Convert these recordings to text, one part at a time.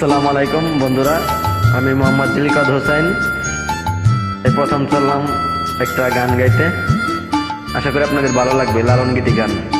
আসসালামু আলাইকুম, বন্ধুরা। আমি মোহাম্মদ জিলিকাদ হোসেন। এই প্রথম চললাম একটা গান গাইতে। আশা করি আপনাদের ভালো লাগবে, লালন গীতি গান।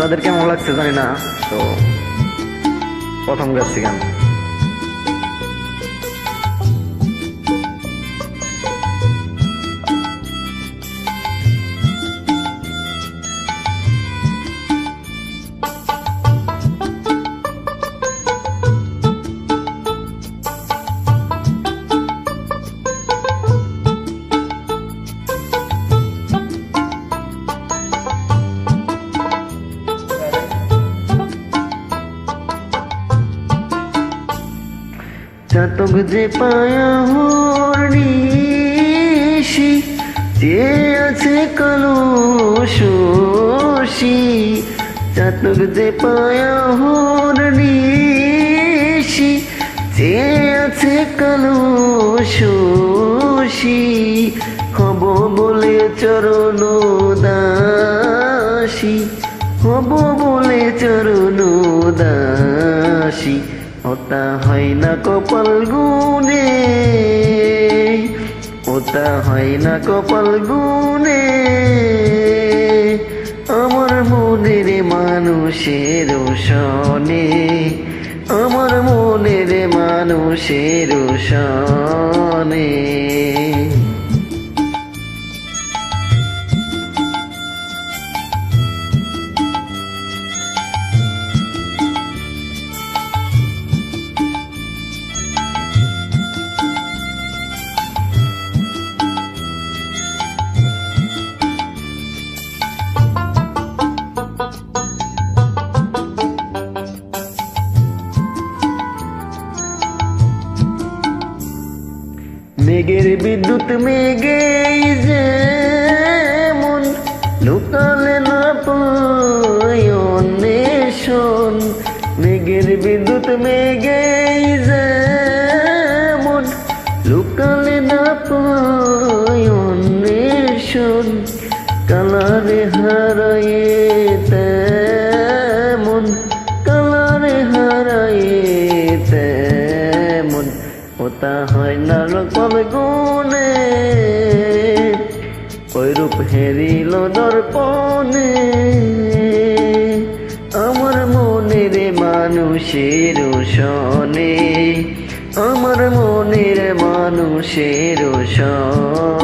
আপনাদের কেমন লাগছে জানি না তো প্রথম গাছি গান চাতক যে পায়া হরিষি যে আছে কালো শোষি চাতক যে পায়া হরিষি যে আছে কালো শোষি হব বলে চরণ দাসী, হব বলে চরণ দাসী। ওটা হয় না কপাল গুনে ওটা হয় না কপাল গুনে আমার মনের মানুষের শনে। আমার মনের মানুষের সনে মেঘের বিদ্যুৎ মেঘে যেমন লুকালে না পয়নেশন মেঘের বিদ্যুৎ মেঘে যেমন লুকালে না পয়নেশন কালারে হারায়ে তেমন, কালারে হারায়ে তেমন। ওটা রূপ হেরিল দর্পণে। আমার মনের মানুষের সনে আমার মনের মানুষের সনে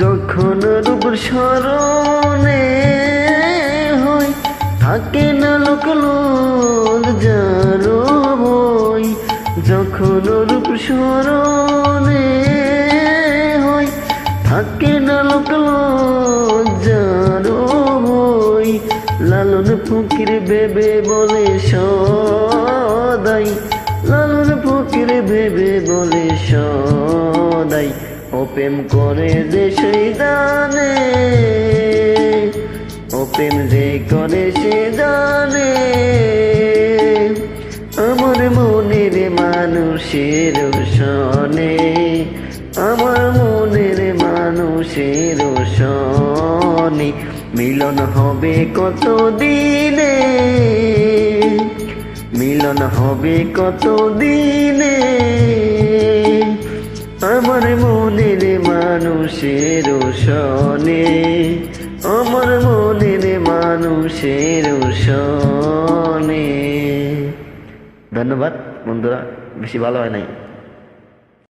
যখন রূপ স্মরণে হয়, থাকে না লোক যারো বই। যখন রূপ স্মরণে হয়, থাকে না লোক হই লালন ফকির বেবে বলে সদাই, লালন ফকির ভেবে বলে সদাই। ও প্রেম করে যে সেই দানে ও প্রেম যে করে সে জানে। আমার মনের মানুষের সনে আমার মনের মানুষের সনে মিলন হবে কত দিনে মিলন হবে কত দিনে আমার মনের মানুষের সনে আমার মনের মানুষের সনে ধন্যবাদ বন্ধুরা বেশি ভালো হয় নাই।